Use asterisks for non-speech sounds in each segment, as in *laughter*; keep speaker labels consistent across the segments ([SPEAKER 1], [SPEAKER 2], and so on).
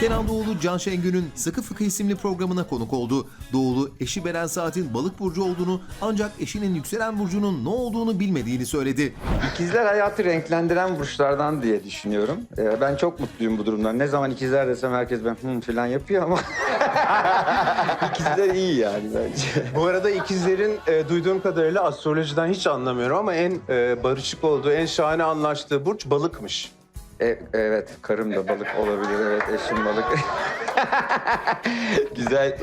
[SPEAKER 1] Kenan Doğulu, Can Şengün'ün Sıkı Fıkı isimli programına konuk oldu. Doğulu, eşi Beren Saat'in balık burcu olduğunu ancak eşinin yükselen burcunun ne olduğunu bilmediğini söyledi.
[SPEAKER 2] İkizler hayatı renklendiren burçlardan diye düşünüyorum. Ee, ben çok mutluyum bu durumdan. Ne zaman ikizler desem herkes ben hmm falan yapıyor ama *laughs* ikizler iyi yani bence.
[SPEAKER 3] Bu arada ikizlerin e, duyduğum kadarıyla astrolojiden hiç anlamıyorum ama en e, barışık olduğu, en şahane anlaştığı burç balıkmış.
[SPEAKER 2] E, evet, karım da balık olabilir. Evet, eşim balık. *laughs* Güzel.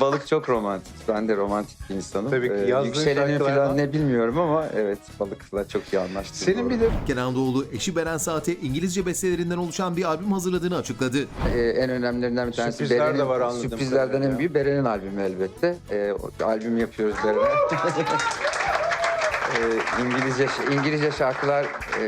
[SPEAKER 2] Balık çok romantik. Ben de romantik bir insanım.
[SPEAKER 3] Tabii ki
[SPEAKER 2] Ee,
[SPEAKER 3] yazdığın
[SPEAKER 2] Yükseleni falan ne bilmiyorum ama evet balıkla çok iyi anlaştık.
[SPEAKER 3] Senin bir de
[SPEAKER 1] Kenan Doğulu, eşi Beren Saat'e İngilizce bestelerinden oluşan bir albüm hazırladığını açıkladı.
[SPEAKER 2] Ee, en önemlilerinden bir tanesi
[SPEAKER 3] Sürprizler de var anladığım
[SPEAKER 2] Sürprizlerden
[SPEAKER 3] kadarıyla.
[SPEAKER 2] en büyüğü Beren'in albümü elbette. Ee, o- albüm yapıyoruz Beren'e. Ee, *laughs* İngilizce İngilizce şarkılar e,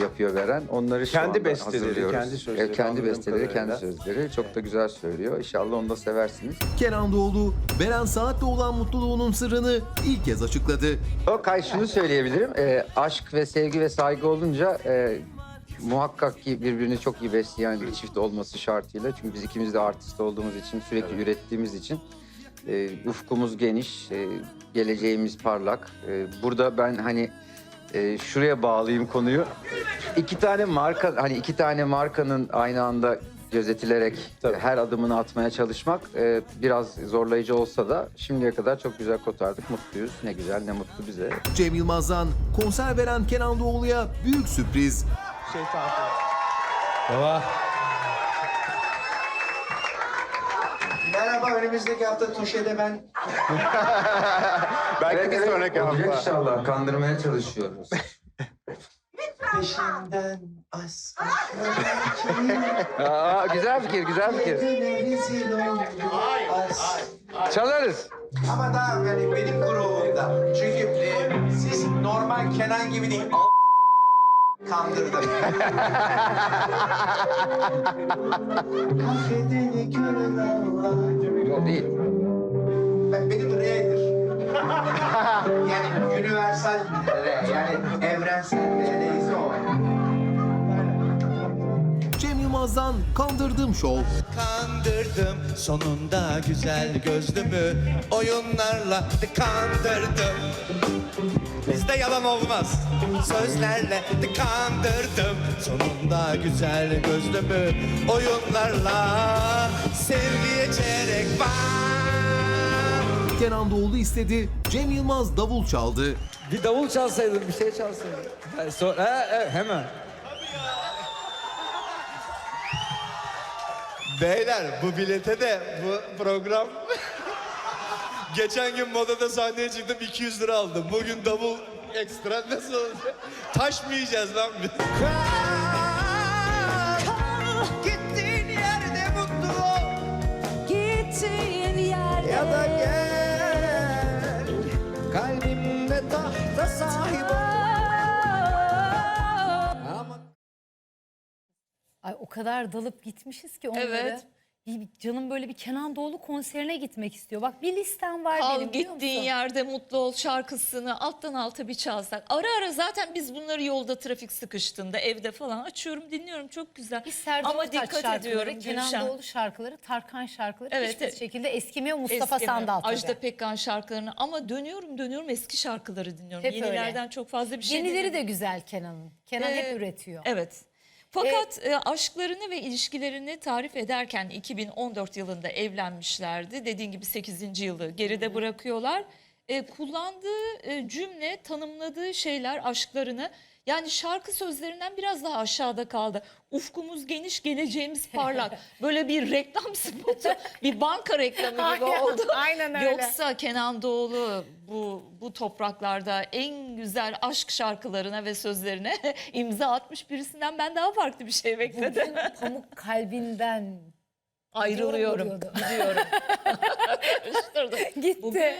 [SPEAKER 2] yapıyor Beren. Onları şu
[SPEAKER 3] Kendi
[SPEAKER 2] anda
[SPEAKER 3] besteleri,
[SPEAKER 2] hazırlıyoruz.
[SPEAKER 3] kendi sözleri
[SPEAKER 2] Evet, kendi
[SPEAKER 3] anladığım
[SPEAKER 2] besteleri, kendi sözleri. Çok da güzel söylüyor. İnşallah onu da seversiniz.
[SPEAKER 1] Kenan Doğulu, Beren Saat'le olan mutluluğunun sırrını ilk kez açıkladı.
[SPEAKER 2] O kay şunu söyleyebilirim. Ee, aşk ve sevgi ve saygı olunca e, muhakkak ki birbirini çok iyi besleyen bir çift olması şartıyla. Çünkü biz ikimiz de artist olduğumuz için, sürekli ürettiğimiz için e, ufkumuz geniş, e, geleceğimiz parlak. E, burada ben hani e, şuraya bağlayayım konuyu. İki tane marka, hani iki tane markanın aynı anda gözetilerek
[SPEAKER 3] Tabii.
[SPEAKER 2] her adımını atmaya çalışmak e, biraz zorlayıcı olsa da şimdiye kadar çok güzel kotardık. Mutluyuz. Ne güzel, ne mutlu bize.
[SPEAKER 1] Cem Yılmaz'dan konser veren Kenan Doğulu'ya büyük sürpriz.
[SPEAKER 4] Merhaba, önümüzdeki hafta Tuşe'de ben *laughs*
[SPEAKER 3] belki bir sonraki
[SPEAKER 2] olacak
[SPEAKER 3] hafta.
[SPEAKER 2] inşallah. Kandırmaya çalışıyoruz.
[SPEAKER 4] peşinden as *laughs*
[SPEAKER 2] Aa, güzel fikir, güzel fikir.
[SPEAKER 4] as.
[SPEAKER 2] Çalarız.
[SPEAKER 4] Ama daha yani benim grubumda. Çünkü e, siz normal Kenan gibi değil. Kandırdım. *laughs* Affedeni görün Allah.
[SPEAKER 2] Yok değil.
[SPEAKER 4] Ben, benim R'dir. *laughs* yani universal R, yani evrensel R neyse o.
[SPEAKER 1] Cem Yılmaz'dan Kandırdım Show.
[SPEAKER 5] kandırdım Sonunda güzel gözlümü oyunlarla kandırdım Bizde yalan olmaz Sözlerle kandırdım Sonunda güzel gözlümü oyunlarla Sevgiye çeyrek var
[SPEAKER 1] Kenan Doğulu istedi, Cem Yılmaz davul çaldı.
[SPEAKER 2] Bir davul çalsaydın, bir şey çalsaydın. Yani sonra, he, he, hemen.
[SPEAKER 5] Beyler bu bilete de bu program Geçen gün modada sahneye çıktım 200 lira aldım. Bugün davul ekstra nasıl olacak? Taş mı yiyeceğiz lan biz? Gittiğin yerde mutlu ol
[SPEAKER 6] Gittiğin yerde
[SPEAKER 5] ya da gel Kalbimde tahta sahip ol
[SPEAKER 7] Ay o kadar dalıp gitmişiz ki onları.
[SPEAKER 8] Evet.
[SPEAKER 7] Bir, canım böyle bir Kenan Doğulu konserine gitmek istiyor. Bak bir listem var
[SPEAKER 8] Kal
[SPEAKER 7] benim biliyor
[SPEAKER 8] gittiğin
[SPEAKER 7] musun?
[SPEAKER 8] yerde mutlu ol şarkısını alttan alta bir çalsak. Ara ara zaten biz bunları yolda trafik sıkıştığında evde falan açıyorum dinliyorum çok güzel.
[SPEAKER 7] Biz Serdar
[SPEAKER 8] Ama
[SPEAKER 7] Ortaç
[SPEAKER 8] dikkat
[SPEAKER 7] şarkıları,
[SPEAKER 8] ediyorum
[SPEAKER 7] Kenan
[SPEAKER 8] Gülşen.
[SPEAKER 7] Doğulu şarkıları, Tarkan şarkıları
[SPEAKER 8] Evet,
[SPEAKER 7] hiçbir
[SPEAKER 8] evet.
[SPEAKER 7] şekilde eskimiyor. Mustafa
[SPEAKER 8] Eskimiyor.
[SPEAKER 7] Sandal tabii.
[SPEAKER 8] Ajda Pekkan şarkılarını ama dönüyorum dönüyorum eski şarkıları dinliyorum.
[SPEAKER 7] Hep öyle.
[SPEAKER 8] Yenilerden çok fazla bir şey
[SPEAKER 7] Yenileri
[SPEAKER 8] dinlemiyorum.
[SPEAKER 7] de güzel Kenan'ın. Kenan
[SPEAKER 8] Ee,
[SPEAKER 7] hep üretiyor.
[SPEAKER 8] Evet. Fakat e, aşklarını ve ilişkilerini tarif ederken 2014 yılında evlenmişlerdi. Dediğin gibi 8. yılı geride bırakıyorlar. E, kullandığı e, cümle, tanımladığı şeyler aşklarını yani şarkı sözlerinden biraz daha aşağıda kaldı. Ufkumuz geniş, geleceğimiz parlak. *laughs* Böyle bir reklam spotu, bir banka reklamı gibi
[SPEAKER 7] Aynen,
[SPEAKER 8] oldu.
[SPEAKER 7] aynen öyle.
[SPEAKER 8] Yoksa Kenan Doğulu bu bu topraklarda en güzel aşk şarkılarına ve sözlerine *laughs* imza atmış birisinden ben daha farklı bir şey bekledim.
[SPEAKER 7] Bugün pamuk kalbinden
[SPEAKER 8] Ayrılıyorum. *laughs* Karıştırdım.
[SPEAKER 7] gitti.
[SPEAKER 8] Bugün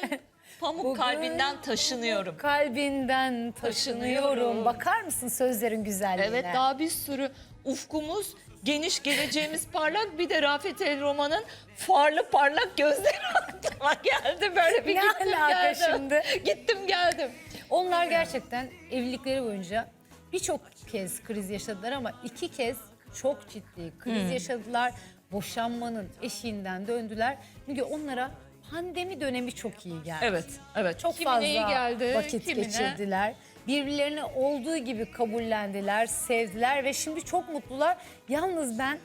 [SPEAKER 8] pamuk
[SPEAKER 7] Bugün
[SPEAKER 8] kalbinden taşınıyorum.
[SPEAKER 7] Kalbinden taşınıyorum.
[SPEAKER 8] Taşınıyorum.
[SPEAKER 7] Bakar mısın sözlerin güzelliğine?
[SPEAKER 8] Evet daha bir sürü ufkumuz geniş geleceğimiz parlak bir de Rafet El Roman'ın farlı parlak gözleri *laughs* aklıma geldi böyle bir
[SPEAKER 7] Ne
[SPEAKER 8] gittim
[SPEAKER 7] alaka
[SPEAKER 8] geldim.
[SPEAKER 7] şimdi?
[SPEAKER 8] Gittim geldim.
[SPEAKER 7] Onlar gerçekten evlilikleri boyunca birçok kez kriz yaşadılar ama iki kez çok ciddi kriz yaşadılar. boşanmanın eşiğinden döndüler. Çünkü onlara pandemi dönemi çok iyi geldi.
[SPEAKER 8] Evet, evet.
[SPEAKER 7] Çok
[SPEAKER 8] Kimine
[SPEAKER 7] fazla
[SPEAKER 8] iyi geldi,
[SPEAKER 7] vakit
[SPEAKER 8] kimine-
[SPEAKER 7] geçirdiler. Birbirlerini olduğu gibi kabullendiler, sevdiler ve şimdi çok mutlular. Yalnız ben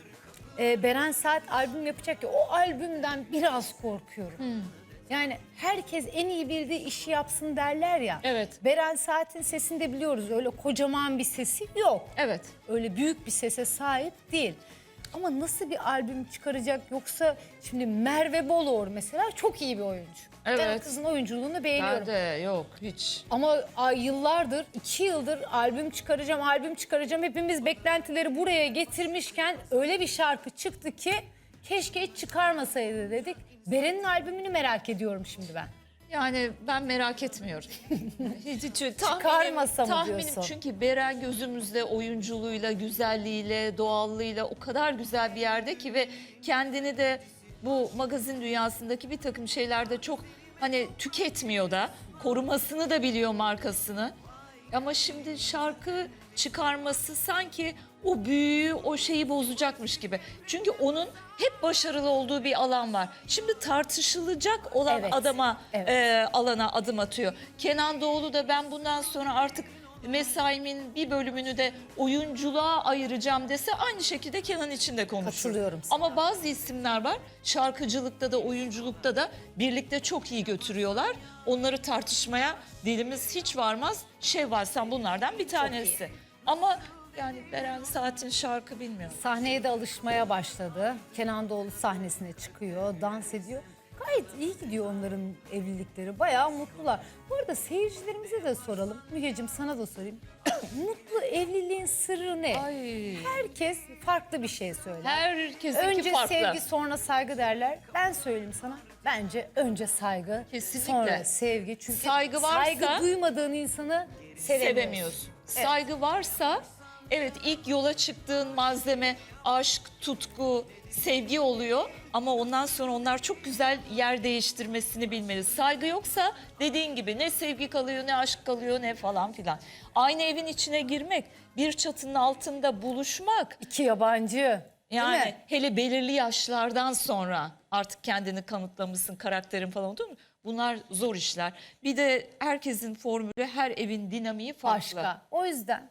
[SPEAKER 7] e, Beren Saat albüm yapacak ya o albümden biraz korkuyorum.
[SPEAKER 8] Hmm.
[SPEAKER 7] Yani herkes en iyi bildiği işi yapsın derler ya.
[SPEAKER 8] Evet.
[SPEAKER 7] Beren Saat'in sesini de biliyoruz. Öyle kocaman bir sesi yok.
[SPEAKER 8] Evet.
[SPEAKER 7] Öyle büyük bir sese sahip değil. Ama nasıl bir albüm çıkaracak yoksa şimdi Merve Bolor mesela çok iyi bir oyuncu. Ben o
[SPEAKER 8] Evet.
[SPEAKER 7] kızın oyunculuğunu beğeniyorum.
[SPEAKER 8] Ben de yok hiç.
[SPEAKER 7] Ama ay, yıllardır, iki yıldır albüm çıkaracağım, albüm çıkaracağım. Hepimiz beklentileri buraya getirmişken öyle bir şarkı çıktı ki keşke hiç çıkarmasaydı dedik. Beren'in albümünü merak ediyorum şimdi ben.
[SPEAKER 8] Yani ben merak etmiyorum. *laughs* hiç, hiç, tahminim,
[SPEAKER 7] Çıkarmasa mı
[SPEAKER 8] tahminim
[SPEAKER 7] diyorsun?
[SPEAKER 8] çünkü Beren gözümüzde oyunculuğuyla, güzelliğiyle, doğallığıyla o kadar güzel bir yerde ki ve kendini de bu magazin dünyasındaki bir takım şeylerde çok hani tüketmiyor da korumasını da biliyor markasını. Ama şimdi şarkı çıkarması sanki o büyüyü, o şeyi bozacakmış gibi. Çünkü onun hep başarılı olduğu bir alan var. Şimdi tartışılacak olan
[SPEAKER 7] Evet,
[SPEAKER 8] adama
[SPEAKER 7] evet.
[SPEAKER 8] e, alana adım atıyor. Kenan Doğulu da ben bundan sonra artık mesaimin bir bölümünü de oyunculuğa ayıracağım dese aynı şekilde Kenan için de konuşur.
[SPEAKER 7] Katılıyorum sana.
[SPEAKER 8] Ama bazı isimler var şarkıcılıkta da oyunculukta da birlikte çok iyi götürüyorlar. Onları tartışmaya dilimiz hiç varmaz. Şevval sen bunlardan bir tanesi. Ama yani Beren Saat'in şarkı bilmiyorum.
[SPEAKER 7] Sahneye de alışmaya başladı. Kenan Doğulu sahnesine çıkıyor, dans ediyor. Gayet iyi gidiyor onların evlilikleri. Bayağı mutlular. Bu arada seyircilerimize de soralım. Mügeciğim sana da sorayım. *coughs* Mutlu evliliğin sırrı ne?
[SPEAKER 8] Ay.
[SPEAKER 7] Herkes farklı bir şey söyler.
[SPEAKER 8] Herkesinki
[SPEAKER 7] önce
[SPEAKER 8] farklı.
[SPEAKER 7] sevgi sonra saygı derler. Ben söyleyeyim sana. Bence önce saygı,
[SPEAKER 8] Kesinlikle.
[SPEAKER 7] sonra sevgi. Çünkü
[SPEAKER 8] Saygı varsa-
[SPEAKER 7] saygı duymadığın insanı sevemiyorsun.
[SPEAKER 8] sevemiyorsun. Saygı varsa evet ilk yola çıktığın malzeme aşk, tutku, sevgi oluyor ama ondan sonra onlar çok güzel yer değiştirmesini bilmeli. Saygı yoksa dediğin gibi ne sevgi kalıyor ne aşk kalıyor ne falan filan. Aynı evin içine girmek, bir çatının altında buluşmak
[SPEAKER 7] İki yabancı.
[SPEAKER 8] yani
[SPEAKER 7] mi?
[SPEAKER 8] hele belirli yaşlardan sonra artık kendini kanıtlamışsın karakterin falan değil mi? Bunlar zor işler. Bir de herkesin formülü, her evin dinamiği farklı.
[SPEAKER 7] başka. O yüzden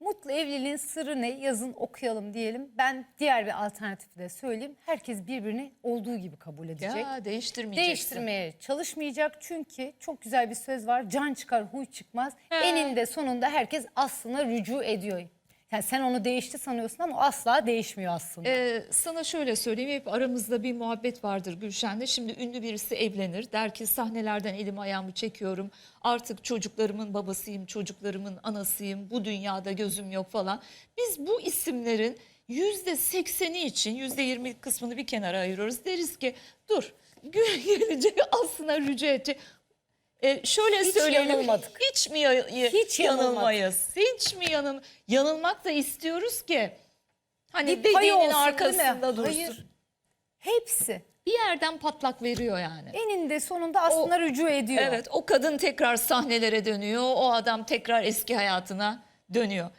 [SPEAKER 7] mutlu evliliğin sırrı ne? Yazın okuyalım diyelim. Ben diğer bir alternatifi de söyleyeyim. Herkes birbirini olduğu gibi kabul edecek.
[SPEAKER 8] Ya değiştirmeyeceksin.
[SPEAKER 7] Değiştirmeye çalışmayacak çünkü çok güzel bir söz var. Can çıkar huy çıkmaz.
[SPEAKER 8] He.
[SPEAKER 7] Eninde sonunda herkes aslına rücu ediyor. Yani sen onu değişti sanıyorsun ama asla değişmiyor aslında.
[SPEAKER 8] Ee, sana şöyle söyleyeyim hep aramızda bir muhabbet vardır Gülşen'de. Şimdi ünlü birisi evlenir der ki sahnelerden elimi ayağımı çekiyorum. Artık çocuklarımın babasıyım, çocuklarımın anasıyım, bu dünyada gözüm yok falan. Biz bu isimlerin yüzde sekseni için yüzde yirmi kısmını bir kenara ayırıyoruz. Deriz ki dur gün *laughs* gelecek aslında rücu edecek. Ee, şöyle
[SPEAKER 7] Hiç
[SPEAKER 8] söyleyelim.
[SPEAKER 7] yanılmadık.
[SPEAKER 8] Hiç mi ya-
[SPEAKER 7] Hiç
[SPEAKER 8] yanılmayız? Hiç mi yanıl yanılmak da istiyoruz ki hani
[SPEAKER 7] Bir
[SPEAKER 8] dediğinin
[SPEAKER 7] olsun,
[SPEAKER 8] arkasında dursun.
[SPEAKER 7] Hayır. Hepsi.
[SPEAKER 8] Bir yerden patlak veriyor yani.
[SPEAKER 7] Eninde sonunda aslında rücu ediyor.
[SPEAKER 8] Evet o kadın tekrar sahnelere dönüyor. O adam tekrar eski hayatına dönüyor.